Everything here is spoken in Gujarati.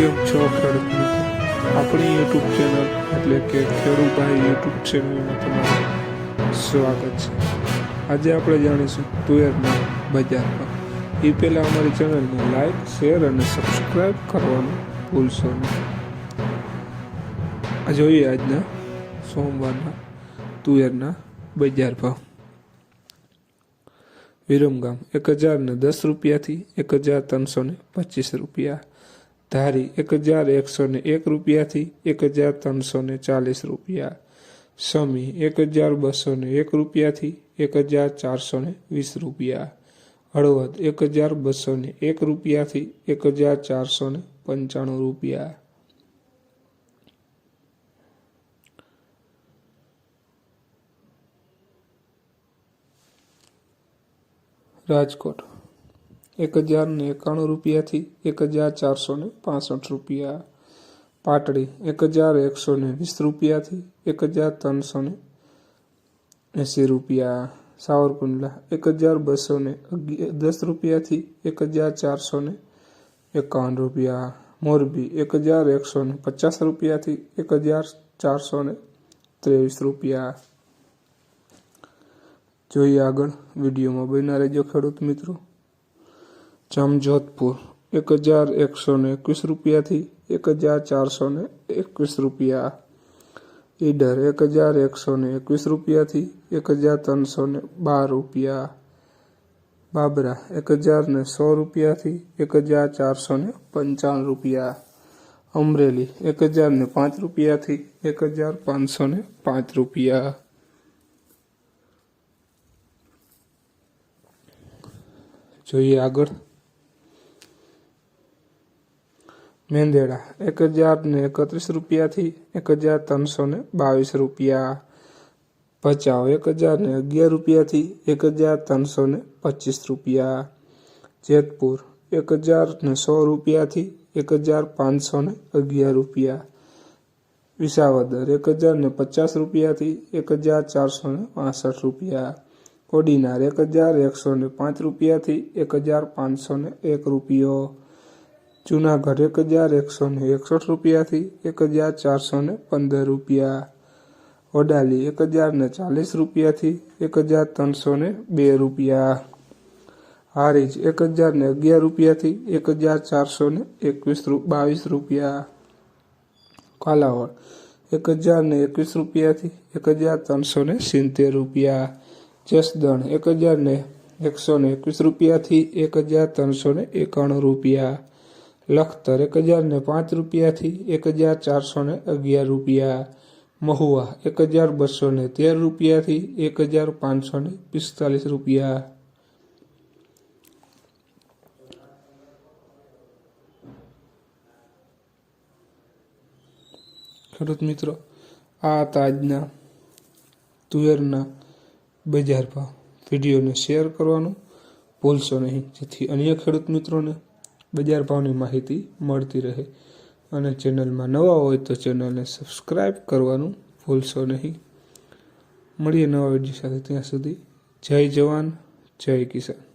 કેમ છો ખેડૂત મિત્રો. આપણી યુટ્યુબ ચેનલ એટલે કે ખેડૂભાઈ યુટ્યુબ ચેનલમાં તમારું સ્વાગત છે. આજે આપણે જાણીશું તુવેરના બજારમાં એ પહેલાં અમારી ચેનલને લાઈક શેર અને સબસ્ક્રાઈબ કરવાનું ભૂલશો નહીં. જોઈએ આજના સોમવારના તુવેરના બજાર ભાવ. વિરમગામ એક હજાર ને દસ રૂપિયાથી એક હજાર ત્રણસો ને પચીસ રૂપિયા ધારી એક હજાર એકસો ને એક રૂપિયાથી એક હજાર ત્રણસો ને ચાલીસ રૂપિયા. સમી એક હજાર બસો ને એક રૂપિયાથી એક હજાર ચારસો ને વીસ રૂપિયા. હળવદ એક હજાર બસો ને એક રૂપિયાથી એક હજાર ચારસો ને પંચાણું રૂપિયા. રાજકોટ. એક હજાર ને એકાણું રૂપિયાથી એક હજાર ચારસો ને પાસઠ રૂપિયા. પાટડી એક હજાર એકસો ને વીસ રૂપિયાથી એક હજાર ત્રણસો ને એંસી રૂપિયા. સાવરકુંડલા એક હજાર બસો ને દસ રૂપિયાથી એક હજાર ચારસો ને એકાવન રૂપિયા. મોરબી એક હજાર એકસો ને પચાસ રૂપિયાથી એક હજાર ચારસો ને ત્રેવીસ રૂપિયા. જોઈએ આગળ વિડીયોમાં બન્યા રહેજો ખેડૂત મિત્રો. જામજોધપુર. એક હજાર એકસો ને એકવીસ રૂપિયાથી એક હજાર ચારસો ને એકવીસ રૂપિયા. ઈડર એક હજાર એકસો ને એકવીસ રૂપિયાથી એક હજાર ત્રણસો ને બાર રૂપિયા. બાબરા એક હજાર ને સો રૂપિયાથી એક હજાર ચારસો ને પંચાવન રૂપિયા. અમરેલી એક હજાર ને પાંચ રૂપિયાથી એક હજાર પાંચસો ને પાંચ રૂપિયા. જોઈએ આગળ. મેંદેડા. એક હજાર ને એકત્રીસ રૂપિયાથી એક હજાર ત્રણસો ને બાવીસ રૂપિયા. ભચાઉ એક હજાર ને અગિયાર રૂપિયાથી એક હજાર ત્રણસો ને પચીસ રૂપિયા. જેતપુર. એક હજાર ને સો રૂપિયાથી એક હજાર પાંચસો ને અગિયાર રૂપિયા. વિસાવદર. એક હજાર ને પચાસ રૂપિયાથી એક હજાર ચારસો ને પાસઠ રૂપિયા. કોડીનાર. એક હજાર એકસો ને પાંચ રૂપિયાથી એક હજાર પાંચસો ને એક રૂપિયો. જુનાગઢ એક હજાર એકસો ને એકસઠ રૂપિયાથી એક હજાર ચારસો ને પંદર રૂપિયા વડાલી એક હજાર ને ચાલીસ રૂપિયાથી એક હજાર ત્રણસો ને બે રૂપિયા હારીજ એક હજાર ને અગિયાર રૂપિયાથી એક હજાર ચારસો ને એકવીસ બાવીસ રૂપિયા કાલાવડ એક હજાર ને એકવીસ રૂપિયાથી એક હજાર ત્રણસો ને સિત્તેર રૂપિયા જસદણ એક હજાર ને એકસો ને એકવીસ રૂપિયાથી એક હજાર ત્રણસો ને એકાણું રૂપિયા લખતર એક હજાર ને પાંચ રૂપિયાથી એક હજાર ચારસો ને અગિયાર રૂપિયા. મહુવા, એક હજાર બસો ને તેર રૂપિયાથી એક હજાર પાંચસો ને પિસ્તાલીસ રૂપિયા. ખેડૂત મિત્રો, આ હતા આજના તુવેરના બજાર ભાવ. વિડીયોને શેર કરવાનું ભૂલશો નહીં. જેથી અન્ય ખેડૂત મિત્રોને બજાર ભાવની માહિતી મળતી રહે. અને ચેનલમાં નવા હોય તો ચેનલને સબસ્ક્રાઈબ કરવાનું ભૂલશો નહીં. મળીએ નવા વીડિયો સાથે ત્યાં સુધી. જય જવાન, જય કિસાન.